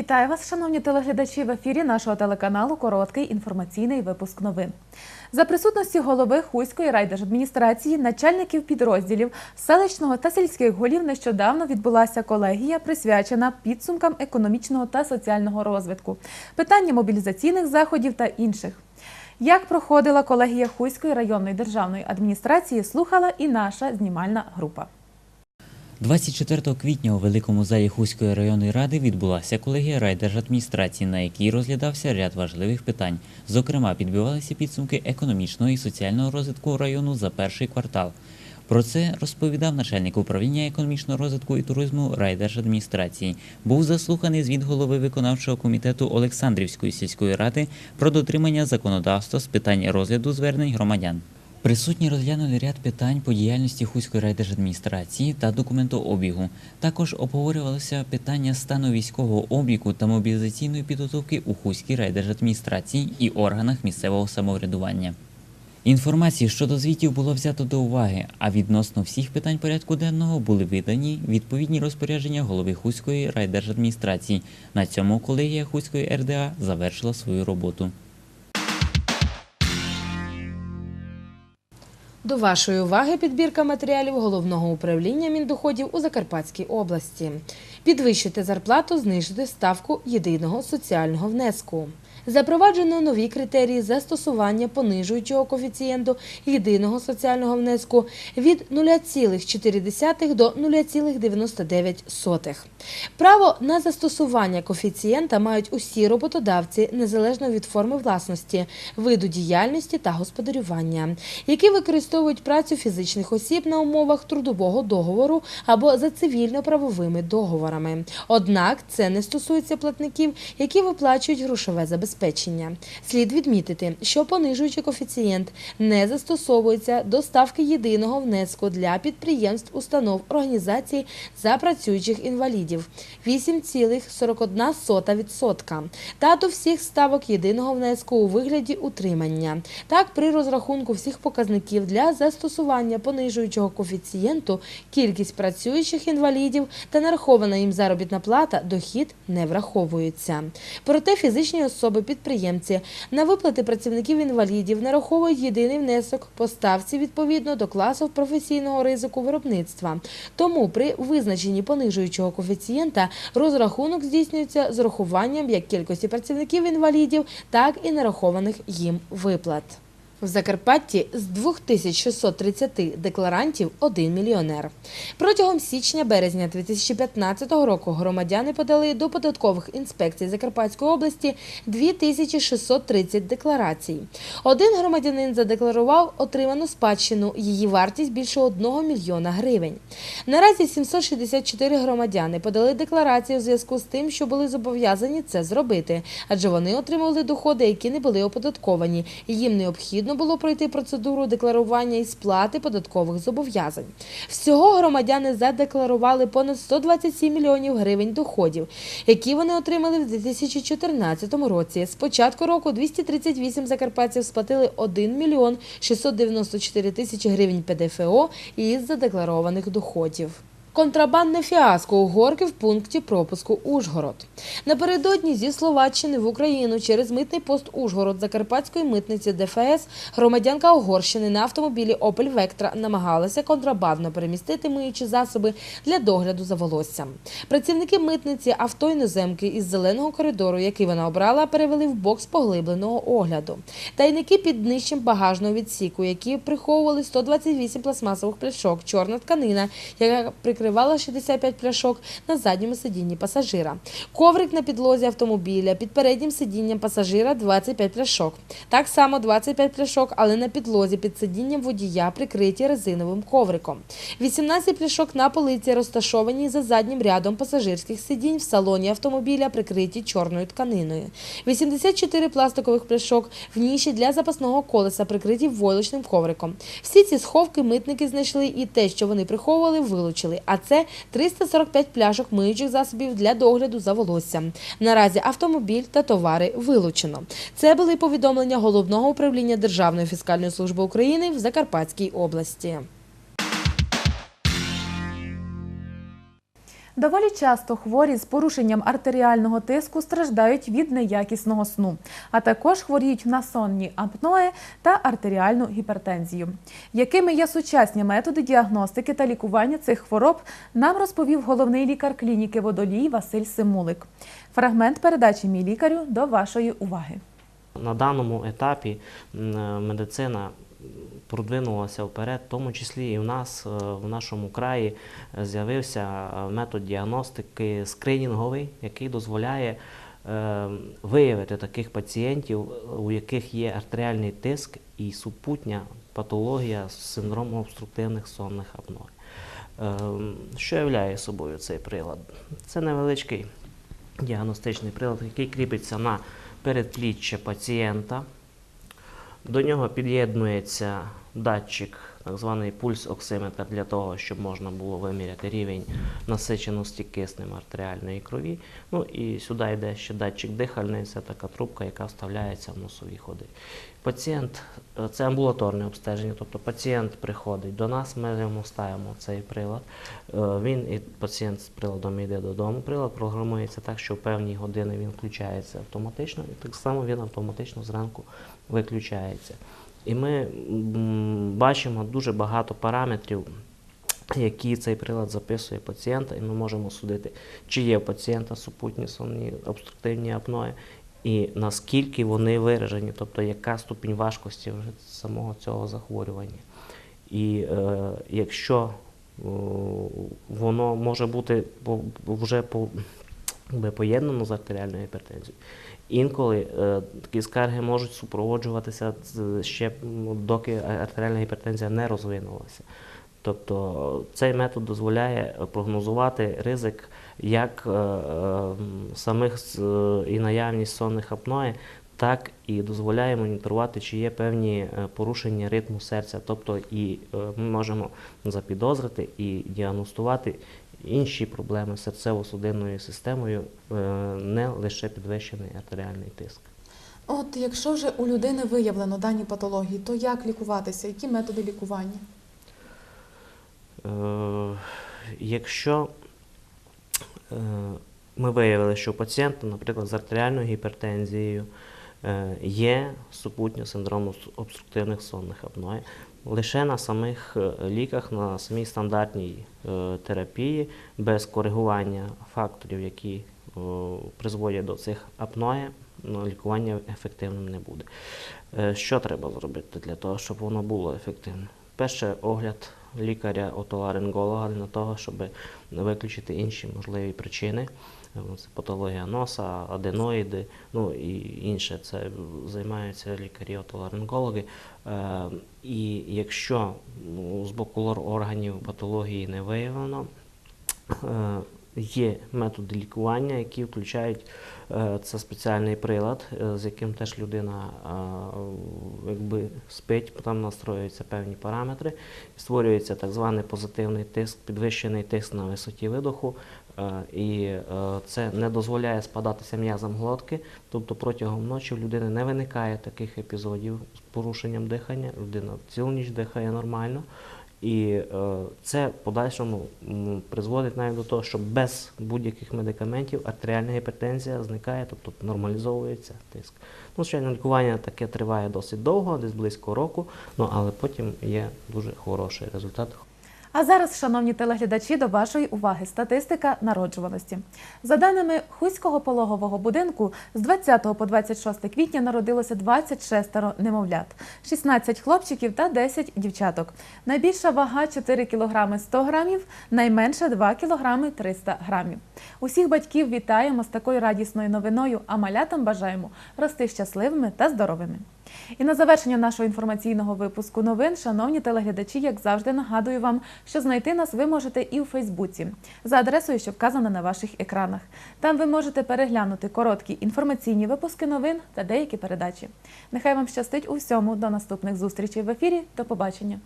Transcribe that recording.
Вітаю вас, шановні телеглядачі. В ефірі нашого телеканалу короткий інформаційний випуск новин. За присутності голови Хуської райдержадміністрації, начальників підрозділів селищного та сільських голів нещодавно відбулася колегія, присвячена підсумкам економічного та соціального розвитку, питання мобілізаційних заходів та інших. Як проходила колегія Хуської районної державної адміністрації, слухала і наша знімальна група. 24 квітня у великому залі Хуської районної ради відбулася колегія райдержадміністрації, на якій розглядався ряд важливих питань. Зокрема, підбивалися підсумки економічного і соціального розвитку району за перший квартал. Про це розповідав начальник управління економічного розвитку і туризму райдержадміністрації. Був заслуханий звіт голови виконавчого комітету Олександрівської сільської ради про дотримання законодавства з питань розгляду звернень громадян. Присутні розглянули ряд питань по діяльності Хуської райдержадміністрації та документообігу. Також обговорювалося питання стану військового обліку та мобілізаційної підготовки у Хуській райдержадміністрації і органах місцевого самоврядування. Інформації щодо звітів було взято до уваги, а відносно всіх питань порядку денного були видані відповідні розпорядження голови Хуської райдержадміністрації. На цьому колегія Хуської РДА завершила свою роботу. До вашої уваги підбірка матеріалів головного управління міндоходів у Закарпатській області. Підвищити зарплату, знижити ставку єдиного соціального внеску. Запроваджено нові критерії застосування понижуючого коефіцієнту єдиного соціального внеску від 0,4 до 0,99. Право на застосування коефіцієнта мають усі роботодавці незалежно від форми власності, виду діяльності та господарювання, які використовують працю фізичних осіб на умовах трудового договору або за цивільно-правовими договорами. Однак це не стосується платників, які виплачують грошове забезпечення. Слід відмітити, що понижуючий коефіцієнт не застосовується до ставки єдиного внеску для підприємств, установ, організацій за працюючих інвалідів 8,41% та до всіх ставок єдиного внеску у вигляді утримання. Так, при розрахунку всіх показників для застосування понижуючого коефіцієнту кількість працюючих інвалідів та нарахована їм заробітна плата дохід не враховуються. Проте фізичні особи-підприємці на виплати працівників інвалідів нараховують єдиний внесок по ставці відповідно до класу професійного ризику виробництва. Тому при визначенні понижуючого коефіцієнта розрахунок здійснюється з урахуванням як кількості працівників інвалідів, так і нарахованих їм виплат. В Закарпатті з 2630 декларантів один мільйонер. Протягом січня-березня 2015 року громадяни подали до податкових інспекцій Закарпатської області 2630 декларацій. Один громадянин задекларував отриману спадщину. Її вартість більше 1 мільйона гривень. Наразі 764 громадяни подали декларації у зв'язку з тим, що були зобов'язані це зробити, адже вони отримували доходи, які не були оподатковані, їм необхідно було пройти процедуру декларування і сплати податкових зобов'язань. Всього громадяни задекларували понад 127 мільйонів гривень доходів, які вони отримали в 2014 році. З початку року 238 закарпатців сплатили 1 мільйон 694 тисячі гривень ПДФО із задекларованих доходів. Контрабандне фіаско угорки в пункті пропуску Ужгород. Напередодні зі Словаччини в Україну через митний пост Ужгород Закарпатської митниці ДФС громадянка Угорщини на автомобілі Opel Vectra намагалася контрабандно перемістити миючі засоби для догляду за волоссям. Працівники митниці авто іноземки із зеленого коридору, який вона обрала, перевели в бокс поглибленого огляду. Тайники під днищем багажного відсіку, які приховували 128 пластмасових пляшок, чорна тканина, яка прикривала 65 пляшок на задньому сидінні пасажира. Коврик на підлозі автомобіля, під переднім сидінням пасажира 25 пляшок. Так само 25 пляшок, але на підлозі під сидінням водія прикриті резиновим ковриком. 18 пляшок на полиці розташовані за заднім рядом пасажирських сидінь в салоні автомобіля, прикриті чорною тканиною. 84 пластикових пляшок в ніші для запасного колеса, прикриті войлочним ковриком. Всі ці сховки митники знайшли і те, що вони приховували, вилучили. А це 345 пляшок миючих засобів для догляду за волоссям. Наразі автомобіль та товари вилучено. Це були повідомлення головного управління Державної фіскальної служби України в Закарпатській області. Доволі часто хворі з порушенням артеріального тиску страждають від неякісного сну, а також хворіють на сонні апноe та артеріальну гіпертензію. Якими є сучасні методи діагностики та лікування цих хвороб, нам розповів головний лікар клініки водолій Василь Симулик. Фрагмент передачі Мій лікарю до вашої уваги. На даному етапі медицина продвинулася вперед, в тому числі і в нас, е, в нашому краї, е, з'явився е, метод діагностики скринінговий, який дозволяє виявити таких пацієнтів, у яких є артеріальний тиск і супутня патологія з синдромом обструктивних сонних апной. Е, Що являє собою цей прилад? Це невеличкий діагностичний прилад, який кріпиться на передпліччя пацієнта. До нього під'єднується датчик, так званий пульс-оксиметр, для того, щоб можна було виміряти рівень насиченості киснем артеріальної крові. Ну і сюди йде ще датчик дихальний, це така трубка, яка вставляється в носові ходи. Пацієнт, е, це амбулаторне обстеження, тобто пацієнт приходить до нас, ми йому ставимо цей прилад. Е, Він і пацієнт з приладом йде додому. Прилад програмується так, що в певні години він включається автоматично, і так само він автоматично зранку виключається. І ми бачимо дуже багато параметрів, які цей прилад записує пацієнта, і ми можемо судити, чи є у пацієнта супутні сонні обструктивні апної, і наскільки вони виражені, тобто яка ступінь важкості вже самого цього захворювання. І е, якщо о, воно може бути вже по, поєднано з артеріальною гіпертензією, інколи е, такі скарги можуть супроводжуватися ще доки артеріальна гіпертензія не розвинулася. Тобто цей метод дозволяє прогнозувати ризик як е, е, самих і наявність сонних апної, так і дозволяє моніторувати, чи є певні е, порушення ритму серця. Тобто і е, ми можемо запідозрити і діагностувати інші проблеми з серцево-судинною системою, е, не лише підвищений артеріальний тиск. От якщо вже у людини виявлено дані патології, то як лікуватися? Які методи лікування? Е, Якщо е, ми виявили, що у пацієнта, наприклад, з артеріальною гіпертензією є супутнє синдрому обструктивних сонних апної, лише на самих е, ліках, на самій стандартній е, терапії, без коригування факторів, які призводять до цих апноє, ну, лікування ефективним не буде. Е, Що треба зробити для того, щоб воно було ефективним? Перше, огляд лікаря отоларинголога для того, щоб виключити інші можливі причини. Е, Це патологія носа, аденоїди, ну і інше. Це займаються лікарі отоларингологи. Е, І якщо ну, з боку органів патології не виявлено, Е, Є методи лікування, які включають е, це спеціальний прилад, е, з яким теж людина е, якби спить, там настроюються певні параметри, створюється так званий позитивний тиск, підвищений тиск на висоті видоху, і це не дозволяє спадатися м'язам глотки, тобто протягом ночі в людини не виникає таких епізодів з порушенням дихання, людина цілу ніч дихає нормально. І е, це подальшому призводить навіть до того, що без будь-яких медикаментів артеріальна гіпертензія зникає, тобто нормалізовується тиск. Ну, звичайно, лікування таке триває досить довго, десь близько року, ну, але потім є дуже хороший результат. А зараз, шановні телеглядачі, до вашої уваги статистика народжуваності. За даними Хуського пологового будинку, з 20 по 26 квітня народилося 26 немовлят, 16 хлопчиків та 10 дівчаток. Найбільша вага 4 кг 100 грамів, найменша 2 кг 300 грамів. Усіх батьків вітаємо з такою радісною новиною, а малятам бажаємо рости щасливими та здоровими. І на завершення нашого інформаційного випуску новин, шановні телеглядачі, як завжди, нагадую вам, що знайти нас ви можете і у Фейсбуці за адресою, що вказана на ваших екранах. Там ви можете переглянути короткі інформаційні випуски новин та деякі передачі. Нехай вам щастить у всьому. До наступних зустрічей в ефірі. До побачення.